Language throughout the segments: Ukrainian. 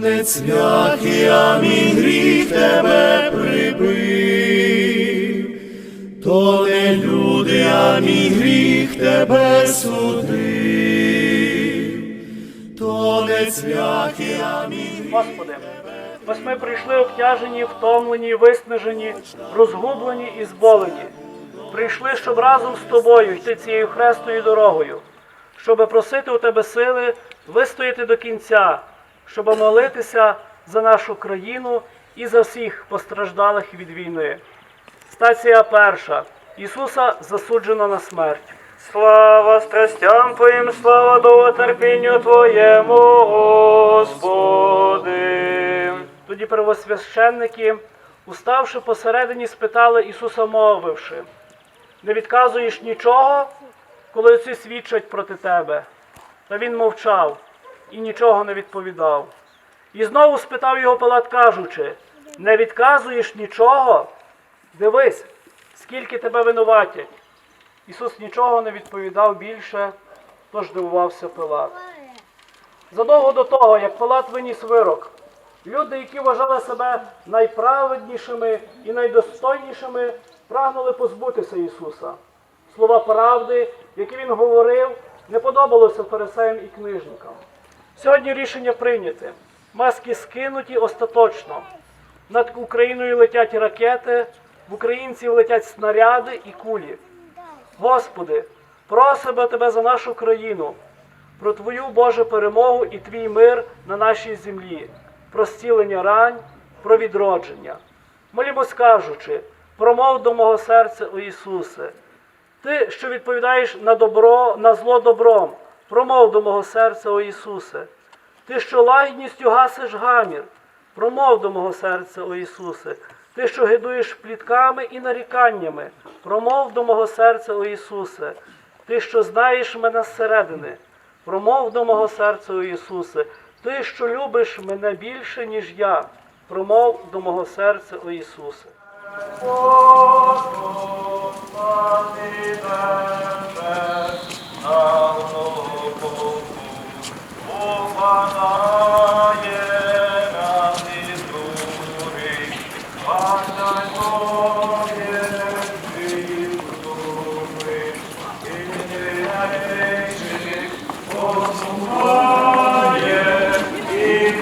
Не цвяхи, а мій гріх тебе прибив, то не люди, а мій гріх тебе судив, то не цвяхи, а мій гріх. Господи, ось ми прийшли обтяжені, втомлені, виснажені, розгублені і зболені. Прийшли, щоб разом з тобою йти цією хрестою дорогою, щоб просити у тебе сили вистояти до кінця, щоб молитися за нашу країну і за всіх постраждалих від війни. Стація перша. Ісуса засуджено на смерть. Слава страстям Твоїм, слава довготерпінню Твоєму, Господи. Тоді первосвященники, уставши посередині, спитали Ісуса, мовивши, не відказуєш нічого, коли ці свідчать проти тебе. Та він мовчав і нічого не відповідав. І знову спитав його Пилат, кажучи, не відказуєш нічого? Дивись, скільки тебе винуватять. Ісус нічого не відповідав більше, тож дивувався Пилат. Задовго до того, як Пилат виніс вирок, люди, які вважали себе найправеднішими і найдостойнішими, прагнули позбутися Ісуса. Слова правди, які він говорив, не подобалося фарисеям і книжникам. Сьогодні рішення прийняте. Маски скинуті остаточно. Над Україною летять ракети, в українців летять снаряди і кулі. Господи, просимо Тебе за нашу країну, про Твою Божу перемогу і Твій мир на нашій землі, про зцілення рань, про відродження. Молімось кажучи, промов до мого серця, о Ісусе. Ти, що відповідаєш на добро, на зло добром, промов до мого серця, о Ісусе. Ти, що лагідністю гасиш гамір, промов до мого серця, о Ісусе. Ти, що гидуєш плітками і наріканнями, промов до мого серця, о Ісусе. Ти, що знаєш мене зсередини, промов до мого серця, о Ісусе. Ти, що любиш мене більше, ніж я, промов до мого серця, о Ісусе. І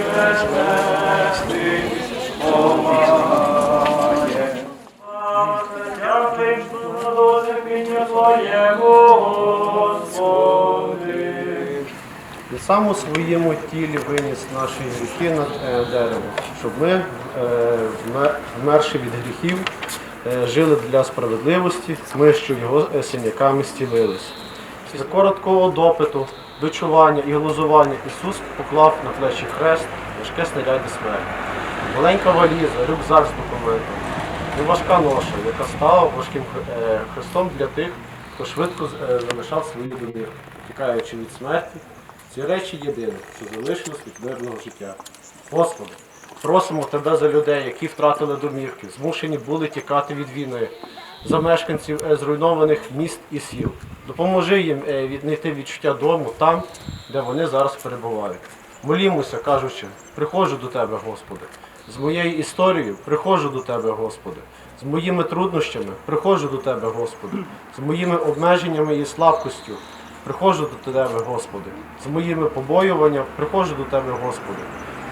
сам у своєму тілі виніс наші гріхи на е, дерево, щоб ми, е, вмерши від гріхів, е, жили для справедливості, ми, що його синяками стілились. Після короткого допиту, дочування і глузування Ісус поклав на плечі хрест важке снаряддя смерті. Маленька валіза, рюкзак з документами, неважка ноша, яка стала важким хрестом для тих, хто швидко залишав свої домівки, тікаючи від смерті. Ці речі єдине, що залишилось від мирного життя. Господи, просимо Тебе за людей, які втратили домівки, змушені були тікати від війни, за мешканців е, зруйнованих міст і сіл. Допоможи їм е, віднайти відчуття дому там, де вони зараз перебувають. Молімося, кажучи, приходжу до Тебе, Господи. З моєю історією приходжу до Тебе, Господи. З моїми труднощами приходжу до Тебе, Господи. З моїми обмеженнями і слабкостю приходжу до Тебе, Господи. З моїми побоюваннями приходжу до Тебе, Господи.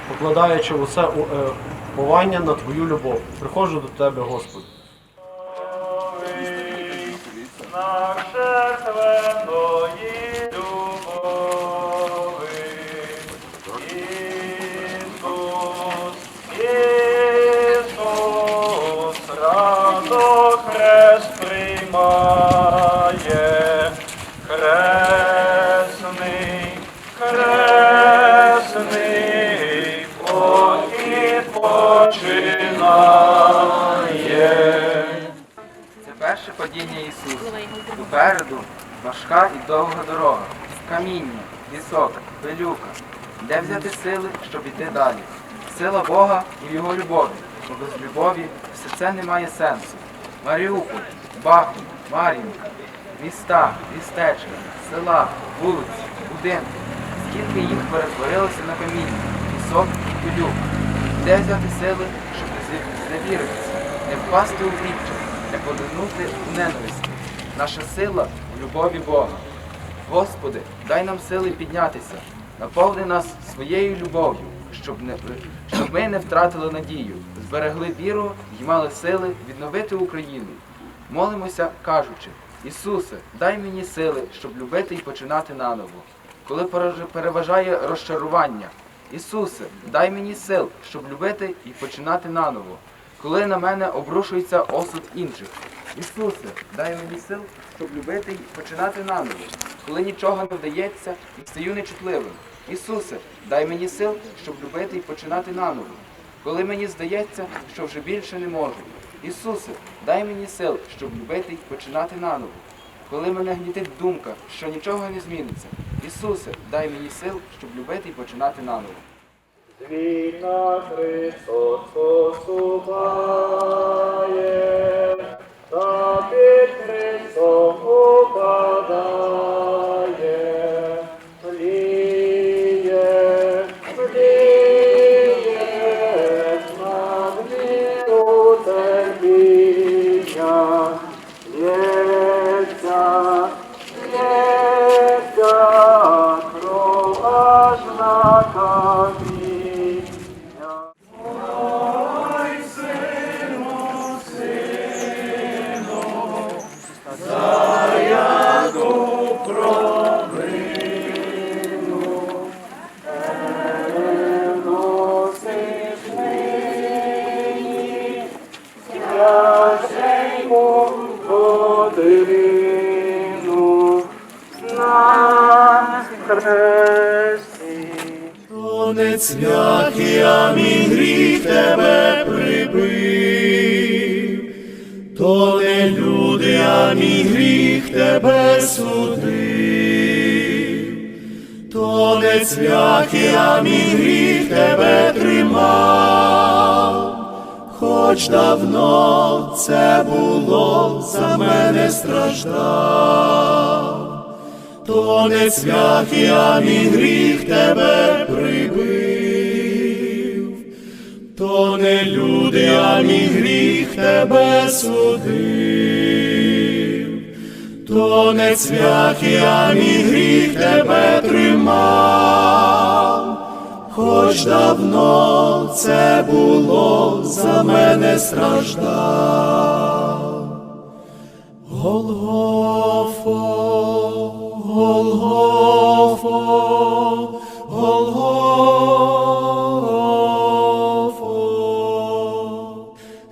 Покладаючи усе у- е, на Твою любов, приходжу до Тебе, Господи. Хрест приймає, перше падіння Ісуса. Попереду важка і довга дорога, каміння, висока, пилюка. Де взяти сили, щоб іти далі? Сила Бога у Його любові, бо без любові все це не має сенсу. Маріуполь, Бахмут, Мар'їнка, міста, містечка, села, вулиці, будинки. Скільки їх перетворилося на каміння, пісок пилюка. Де взяти сили, щоб зневіритися, не впасти у віччя, не подихнути у ненависті. Наша сила в любові Бога. Господи, дай нам сили піднятися, наповни нас своєю любов'ю, щоб, не, щоб ми не втратили надію, зберегли віру і мали сили відновити Україну. Молимося, кажучи, Ісусе, дай мені сили, щоб любити і починати наново. Коли переважає розчарування, Ісусе, дай мені сил, щоб любити і починати наново. Коли на мене обрушується осуд інших. Ісусе, дай мені сил, щоб любити і починати наново. Коли нічого не вдається і стаю нечутливим. Ісусе, дай мені сил, щоб любити і починати наново. Коли мені здається, що вже більше не можу. Ісусе, дай мені сил, щоб любити і починати наново. Коли мене гнітить думка, що нічого не зміниться. Ісусе, дай мені сил, щоб любити і починати наново. Звільна Христос поступає, та під Христом упадає, мліє, мліє, на віру терпіння, лється, лється, кров аж на каміння. За мене страждав. То не цвяхи, а мій гріх тебе прибив, то не люди, а мій гріх тебе судив, то не цвяхи, а мій гріх тебе тримав, хоч давно це було, за мене страждав. Голгофо, Голгофо, Голгофо,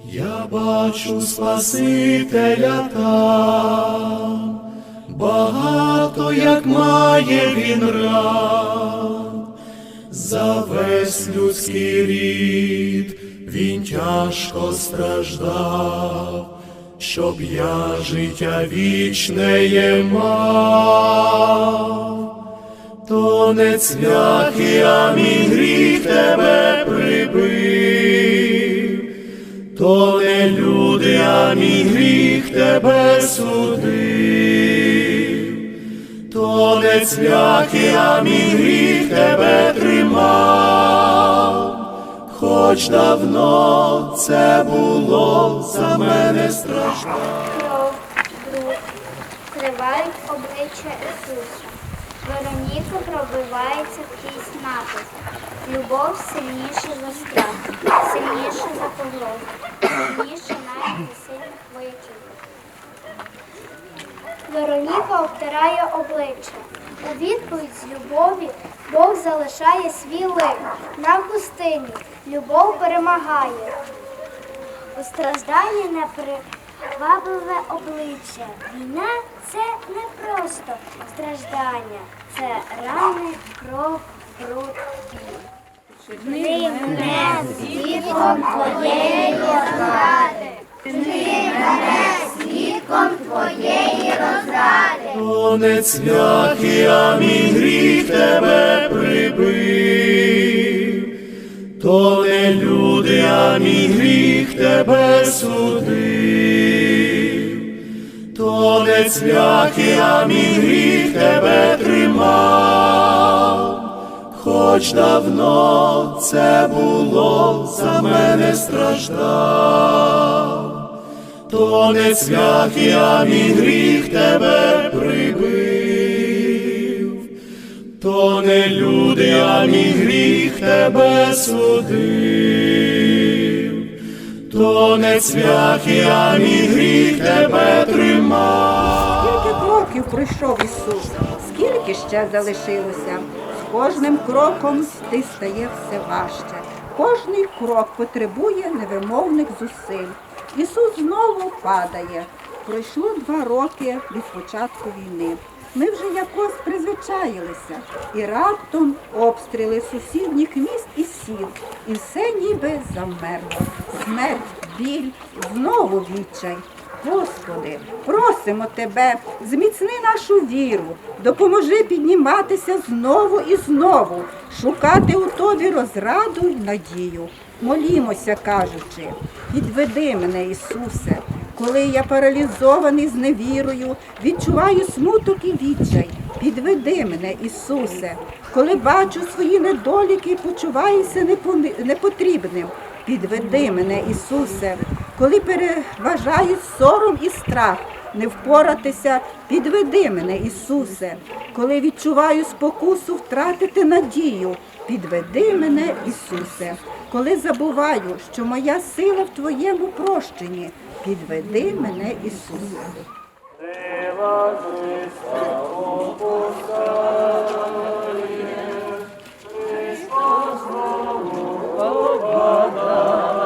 я бачу Спасителя там, багато як має він ран, за весь людський рід він тяжко страждав щоб я життя вічне є мав, то не цвяхи, а мій гріх тебе прибив, то не люди, а мій гріх тебе судив, то не цвяхи, а мій гріх тебе тримав хоч давно це було, за мене страшно. кров, друг, вкривають обличчя Ісуса. Вероніка пробивається крізь напис. Любов сильніша за страх, сильніша за погрозу, сильніша навіть сильних вояків. Вероніка обтирає обличчя. У відповідь з любові Бог залишає свій лик на пустині. Любов перемагає. У стражданні непривабливе обличчя. Війна це не просто страждання, це рани, кров, бруд, біль. Мене світлом твоєї розради. Ти мене світлом твоєї розради. То не цвяхи, а мій гріх тебе прибив, то не люди, а мій гріх тебе судив, то не цвяхи, а мій гріх тебе тримав, хоч давно це було, за мене страждав, то не цвяхи, а мій гріх тебе прибив, то не люди, а мій гріх тебе судив, то не цвяхи, а мій гріх тебе тримав. Скільки кроків пройшов Ісус, скільки ще залишилося. З кожним кроком ти стає все важче. Кожний крок потребує невимовних зусиль. Ісус знову падає. Пройшло два роки від початку війни. Ми вже якось призвичаїлися, і раптом обстріли сусідніх міст і сіл, і все ніби замерло. Смерть, біль, знову відчай. Господи, просимо Тебе, зміцни нашу віру, допоможи підніматися знову і знову, шукати у Тобі розраду й надію. Молімося, кажучи, підведи мене, Ісусе, коли я паралізований з невірою, відчуваю смуток і відчай. Підведи мене, Ісусе, коли бачу свої недоліки, почуваюся непотрібним. Підведи мене, Ісусе, коли переважають сором і страх, не впоратися, підведи мене, Ісусе, коли відчуваю спокусу втратити надію, підведи мене, Ісусе, коли забуваю, що моя сила в Твоєму прощенні, підведи мене, Ісусе. Знесилений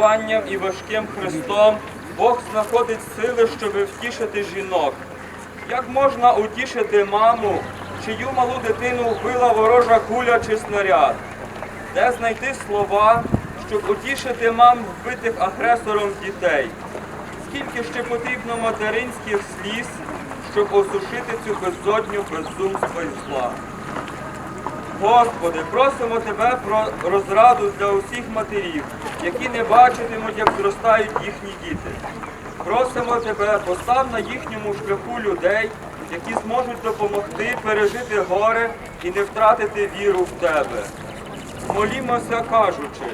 катуванням і важким хрестом, Бог знаходить сили, щоб втішити жінок. Як можна утішити маму, чию малу дитину вбила ворожа куля чи снаряд? Де знайти слова, щоб утішити мам вбитих агресором дітей? Скільки ще потрібно материнських сліз, щоб осушити цю безодню безумства і зла? Господи, просимо Тебе про розраду для усіх матерів, які не бачитимуть, як зростають їхні діти. Просимо Тебе, постав на їхньому шляху людей, які зможуть допомогти пережити горе і не втратити віру в Тебе. Молімося, кажучи,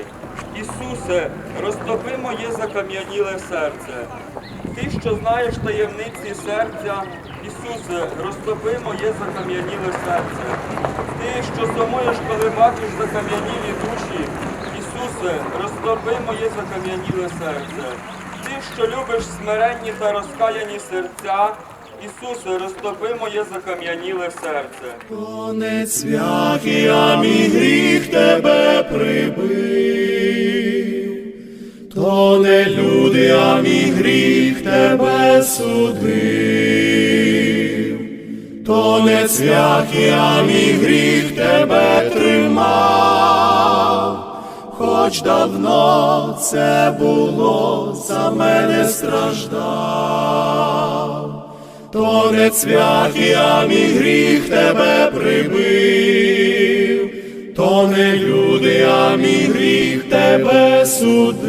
Ісусе, розтопи моє закам'яніле серце. Ти, що знаєш таємниці серця, Ісусе, розтопи моє закам'яніле серце. Ти, що сумуєш, коли бачиш закам'янілі душі, Ісусе, розтопи моє закам'яніле серце. Ти, що любиш смиренні та розкаяні серця, Ісусе, розтопи моє закам'яніле серце. То не цвяхи, а мій гріх тебе прибив, то не люди, а мій гріх тебе судив, то не цвяхи, а мій гріх тебе тримав, хоч давно це було, за мене страждав. То не цвяхи, а мій гріх тебе прибив, то не люди, а мій гріх тебе судив,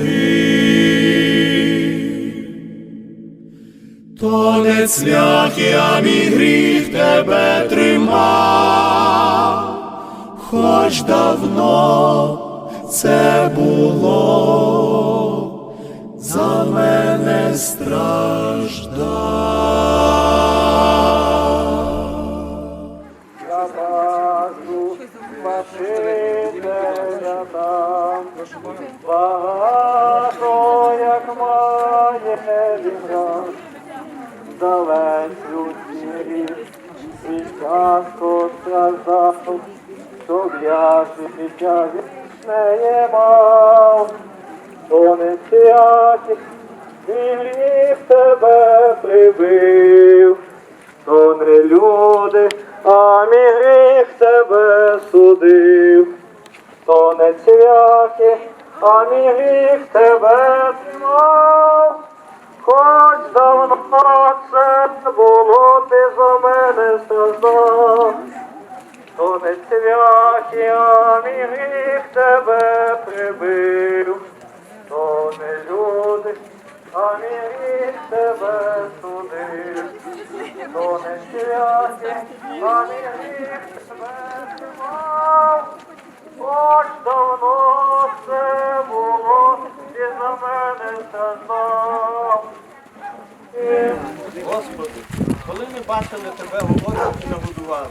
то не цвяхи, а мій гріх тебе тримав, хоч давно це було, за мене страждав. Я бачу Спасителя там, багато як має він раз, далець людський, і часто страждав, щоб я життя вічне мав, не всякий і гріх тебе прибив, то не люди, а мій гріх тебе судив, то не цвяхи, а мій гріх тебе тримав, хоч давно це було, ти за мене страждав, то не цвяхи, а гріх тебе прибив, то не люди, а гріх тебе судив. То не святі, а гріх тебе тримав. Хоч давно це було, і за мене страждав. Господи, коли ми бачили Тебе голодним і нагодували,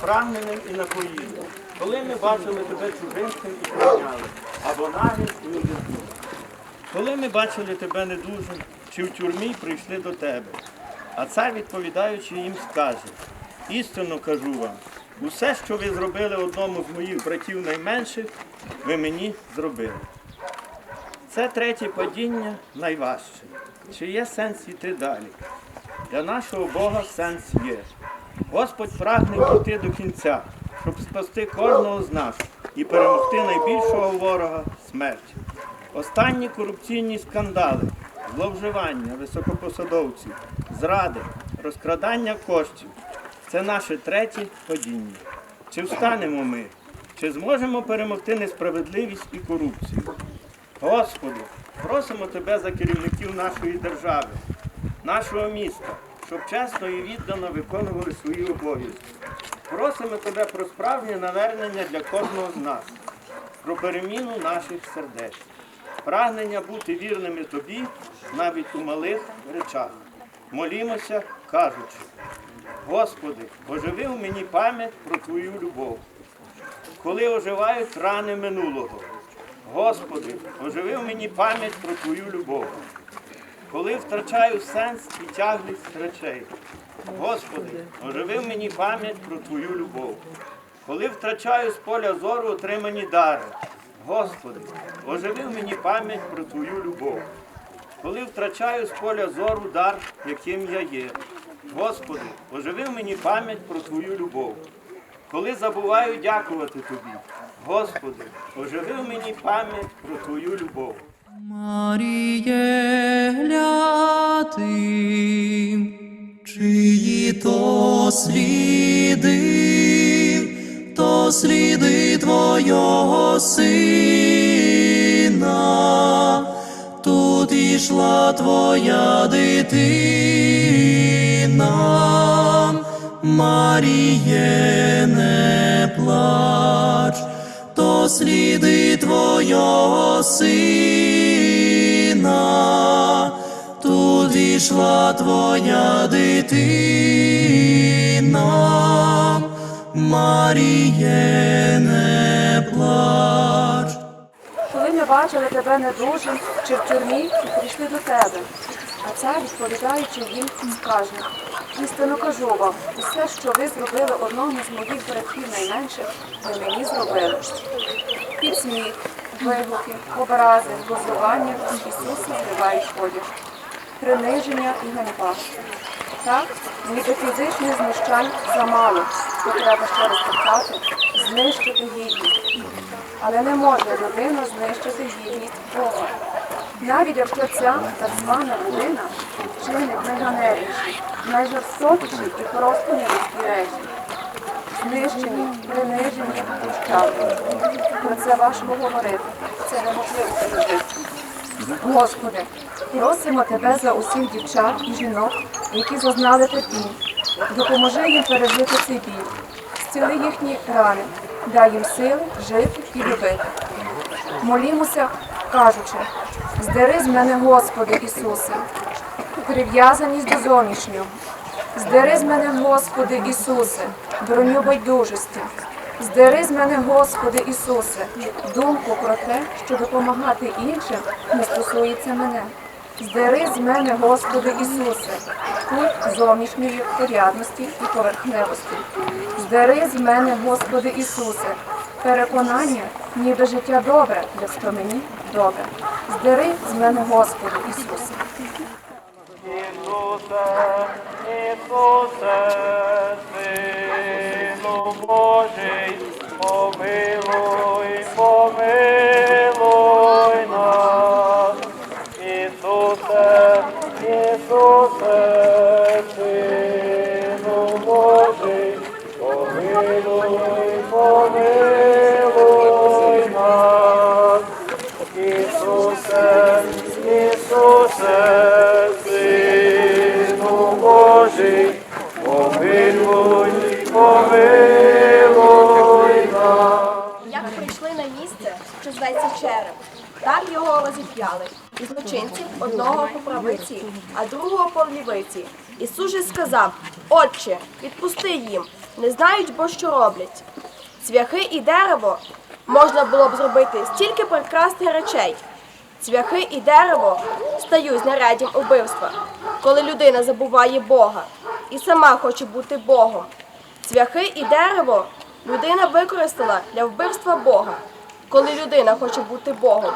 прагненим і напоїли, коли ми бачили Тебе чужинцем і прийняли, або нагим і одягнули. Коли ми бачили Тебе недужим, чи в тюрмі прийшли до Тебе. А цар, відповідаючи їм, скаже, істинно кажу вам, усе, що ви зробили одному з моїх братів найменших, ви мені зробили. Це третє падіння найважче. Чи є сенс йти далі? Для нашого Бога сенс є. Господь прагне йти до кінця, щоб спасти кожного з нас і перемогти найбільшого ворога смерть. Останні корупційні скандали, зловживання високопосадовців, зради, розкрадання коштів це наше третє падіння. Чи встанемо ми? Чи зможемо перемогти несправедливість і корупцію? Господи, просимо Тебе за керівників нашої держави, нашого міста, щоб чесно і віддано виконували свої обов'язки. Просимо Тебе про справжнє навернення для кожного з нас, про переміну наших сердець, прагнення бути вірними Тобі навіть у малих речах. Молімося, кажучи, Господи, оживи в мені пам'ять про Твою любов, коли оживають рани минулого. Господи, оживи в мені пам'ять про Твою любов. Коли втрачаю сенс і тяглість речей. Господи, оживи мені пам'ять про Твою любов. Коли втрачаю з поля зору отримані дари. Господи, оживи мені пам'ять про Твою любов. Коли втрачаю з поля зору дар, яким я є. Господи, оживи мені пам'ять про Твою любов. Коли забуваю дякувати Тобі, Господи, оживи мені пам'ять про Твою любов. Маріє, гляди, чиї то сліди, то сліди Твого сина, тут ішла Твоя дитина, Маріє, не плач, сліди Твого сина, тут ішла Твоя дитина, Маріє, не плач. Коли ми бачили тебе недужим чи в тюрмі, прийшли до тебе. А цар, відповідаючи їм, скаже, істинно кажу вам, усе, що ви зробили одному з моїх братів найменших, ви мені зробили. Під сміх, вигуки, образи, глузування Ісуса зривають одяг, приниження і ганьба. Так, ніби фізичних знущань замало, то треба ще розпочати, знищити гідність. Але не може людина знищити гідність Бога. Навіть якщо ця так звана людина чинить найганебніші, найжорстокіші і просто речі. Знищені, принижені, дощави. Про це важко говорити. Це неможливо пережити. Господи, просимо Тебе за усіх дівчат і жінок, які зазнали терпінь. Допоможи їм пережити цей біль, зціли їхні рани, дай їм сили жити і любити. Молімося, кажучи, здери з мене, Господи Ісусе, прив'язаність до зовнішнього. Здери з мене, Господи Ісусе, броню байдужості. Здери з мене, Господи Ісусе, думку про те, що допомагати іншим не стосується мене. Здери з мене, Господи Ісусе, культ зовнішньої порядності і поверхневості. Здери з мене, Господи Ісусе, переконання, ніби життя добре, якщо мені добре. Здери з мене, Господи Ісусе. Ісусе, Ісусе, Сину Божий, помилуй, помилуй так його розіп'яли. І злочинців одного по правиці, а другого по лівиці. Ісус же сказав: Отче, відпусти їм, не знають, бо що роблять. Цвяхи і дерево можна було б зробити стільки прекрасних речей. Цвяхи і дерево стають знаряддям убивства, коли людина забуває Бога і сама хоче бути Богом. Цвяхи і дерево людина використала для вбивства Бога. Коли людина хоче бути Богом,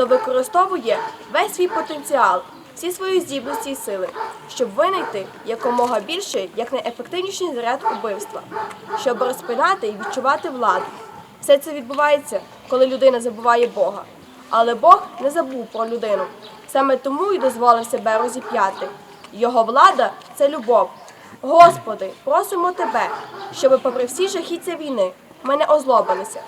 то використовує весь свій потенціал, всі свої здібності і сили, щоб винайти якомога більше, як найефективніший заряд убивства, щоб розпинати і відчувати владу. Все це відбувається, коли людина забуває Бога. Але Бог не забув про людину. Саме тому і дозволив себе розіп'яти. Його влада це любов. Господи, просимо Тебе, щоби, попри всі жахіття війни, ми не озлобилися,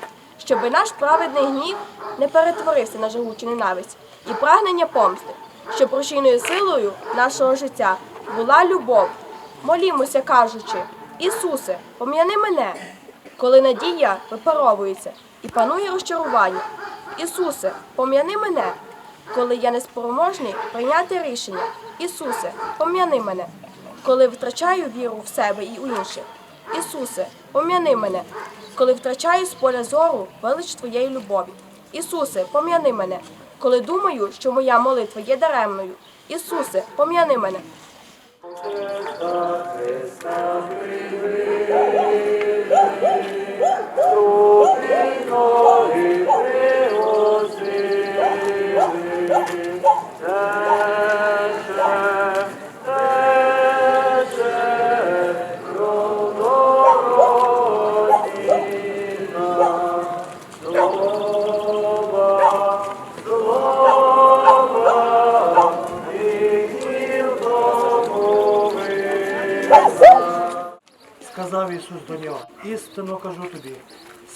щоби наш праведний гнів не перетворився на жагучу ненависть і прагнення помсти, щоб рушійною силою нашого життя була любов. Молімося, кажучи, Ісусе, пом'яни мене, коли надія випаровується і панує розчарування. Ісусе, пом'яни мене, коли я неспроможний прийняти рішення. Ісусе, пом'яни мене, коли втрачаю віру в себе і у інших. Ісусе, пом'яни мене, коли втрачаю з поля зору велич Твоєї любові. Ісусе, пом'яни мене, коли думаю, що моя молитва є даремною. Ісусе, пом'яни мене. Сказав істинно кажу тобі,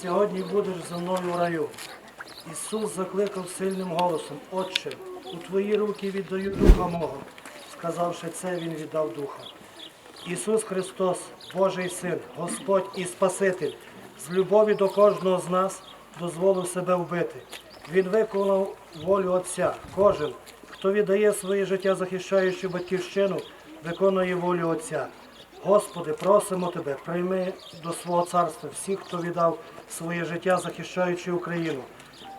сьогодні будеш зі мною в раю. Ісус закликав сильним голосом, Отче, у твої руки віддаю духа мого. Сказавши це, Він віддав духа. Ісус Христос, Божий Син, Господь і Спаситель, з любові до кожного з нас дозволив себе вбити. Він виконав волю Отця. Кожен, хто віддає своє життя, захищаючи батьківщину, виконує волю Отця. Господи, просимо Тебе, прийми до свого царства всіх, хто віддав своє життя, захищаючи Україну.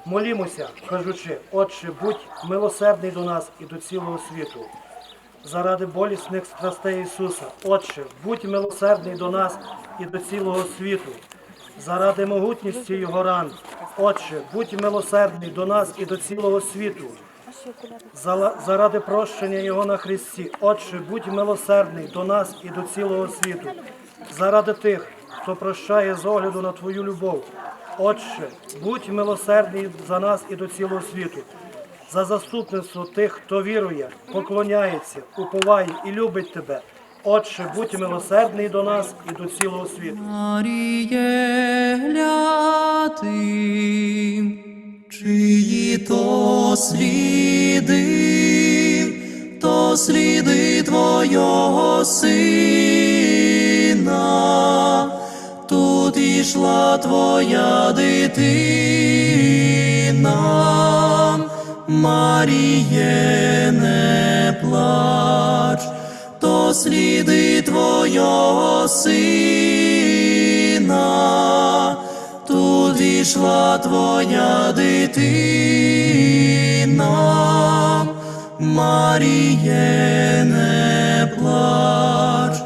Молімося, кажучи, Отче, будь милосердний до нас і до цілого світу. Заради болісних страстей Ісуса, Отче, будь милосердний до нас і до цілого світу. Заради могутності Його ран, Отче, будь милосердний до нас і до цілого світу. Заради прощення Його на Христі, Отче, будь милосердний до нас і до цілого світу. Заради тих, хто прощає з огляду на Твою любов. Отче, будь милосердний за нас і до цілого світу. За заступництво тих, хто вірує, поклоняється, уповає і любить Тебе. Отче, будь милосердний до нас і до цілого світу. Маріє, чиї то сліди, то сліди Твого сина, тут і війшла твоя дитина, Маріє, не плач, то сліди твого сина, тут твоя дитина, Маріє, не плач,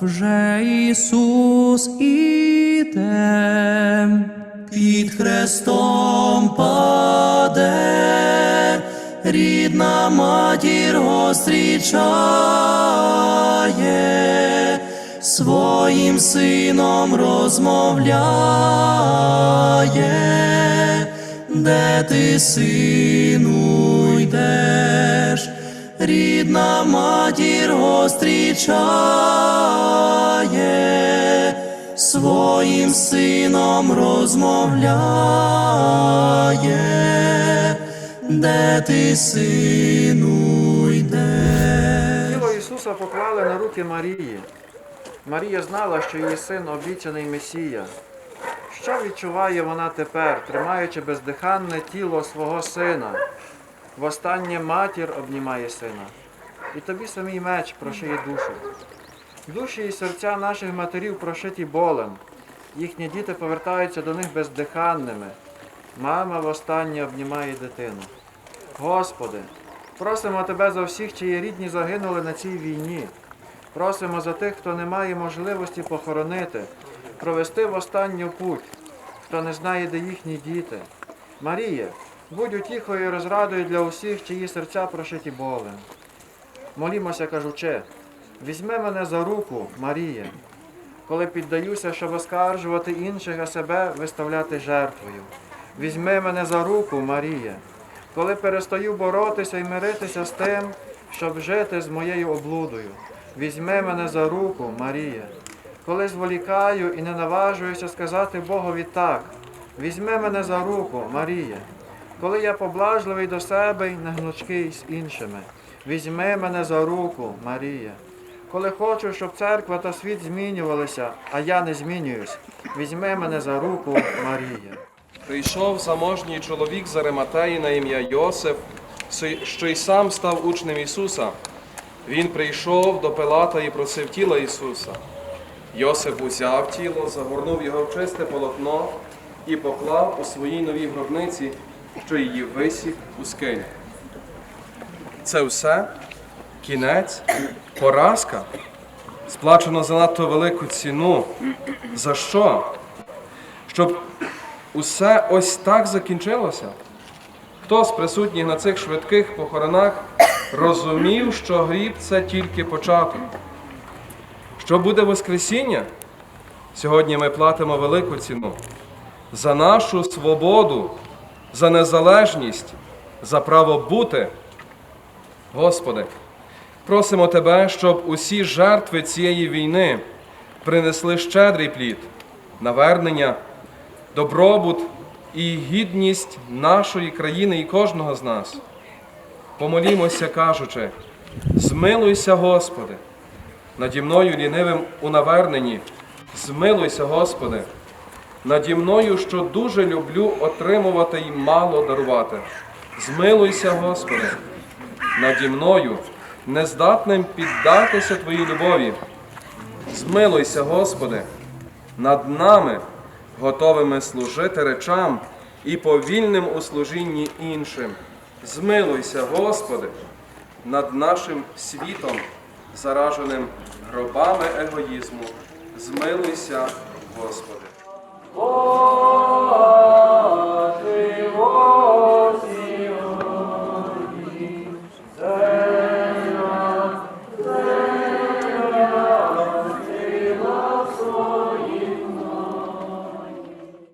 вже Ісус іде, під хрестом паде, рідна матір зустрічає, своїм сином розмовляє, де ти, сину, йдеш, рідна матір зустрічає, своїм сином розмовляє, де ти, сину, йдеш. Тіло Ісуса поклали на руки Марії. Марія знала, що її син обіцяний Месія. Що відчуває вона тепер, тримаючи бездиханне тіло свого сина? Востаннє матір обнімає сина. І тобі самий меч прошиє душу. Душі і серця наших матерів прошиті болем. Їхні діти повертаються до них бездиханними. Мама востаннє обнімає дитину. Господи, просимо Тебе за всіх, чиї рідні загинули на цій війні. Просимо за тих, хто не має можливості похоронити, провести в останню путь, хто не знає, де їхні діти. Марія, будь утіхою і розрадою для усіх, чиї серця прошиті болем. Молімося, кажучи, візьми мене за руку, Марія, коли піддаюся, щоб оскаржувати інших, а себе виставляти жертвою. Візьми мене за руку, Марія, коли перестаю боротися і миритися з тим, щоб жити з моєю облудою. Візьми мене за руку, Марія, коли зволікаю і не наважуюся сказати Богові так. Візьми мене за руку, Марія, коли я поблажливий до себе і негнучкий з іншими. Візьми мене за руку, Марія. Коли хочу, щоб церква та світ змінювалися, а я не змінююсь, візьми мене за руку, Марія. Прийшов заможній чоловік з Ариматеї на ім'я Йосиф, що й сам став учнем Ісуса. Він прийшов до Пилата і просив тіла Ісуса. Йосиф узяв тіло, загорнув його в чисте полотно і поклав у своїй новій гробниці, що її висік у скелі. Це все кінець, поразка. Сплачено занадто велику ціну. За що? Щоб усе ось так закінчилося? Хто з присутніх на цих швидких похоронах розумів, що гріб це тільки початок? Що буде Воскресіння? Сьогодні ми платимо велику ціну за нашу свободу, за незалежність, за право бути. Господи, просимо Тебе, щоб усі жертви цієї війни принесли щедрий плід, навернення, добробут і гідність нашої країни і кожного з нас. Помолімося, кажучи, змилуйся, Господи, наді мною лінивим у наверненні, змилуйся, Господи, наді мною, що дуже люблю отримувати і мало дарувати. Змилуйся, Господи, наді мною, нездатним піддатися Твоїй любові. Змилуйся, Господи, над нами, готовими служити речам і повільним у служінні іншим. Змилуйся, Господи, над нашим світом, зараженим гробами егоїзму. Змилуйся, Господи. Боже, Боже.